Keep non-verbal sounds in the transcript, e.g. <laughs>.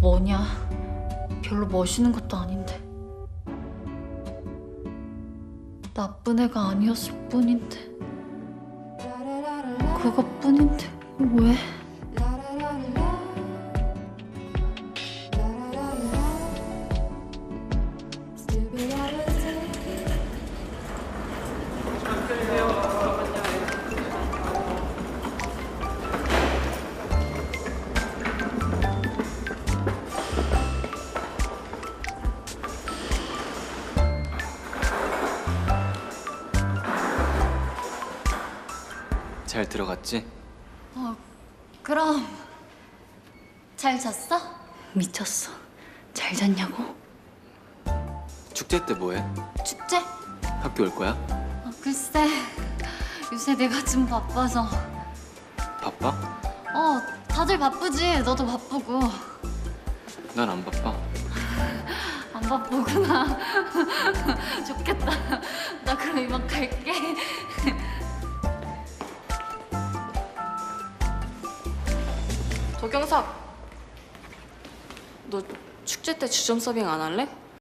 뭐냐? 별로 멋있는 것도 아닌데. 나쁜 애가 아니었을 뿐인데. 그것뿐인데 왜? 잘 들어갔지? 어, 그럼 잘 잤어? 미쳤어. 잘 잤냐고? 축제 때 뭐해? 축제? 학교 올 거야? 아, 글쎄 요새 내가 좀 바빠서 바빠? 어 다들 바쁘지 너도 바쁘고 난 안 바빠. 안 바쁘구나 <laughs> 좋겠다 나 그럼 이만 갈게 도경석, 너 축제 때 주점 서빙 안 할래?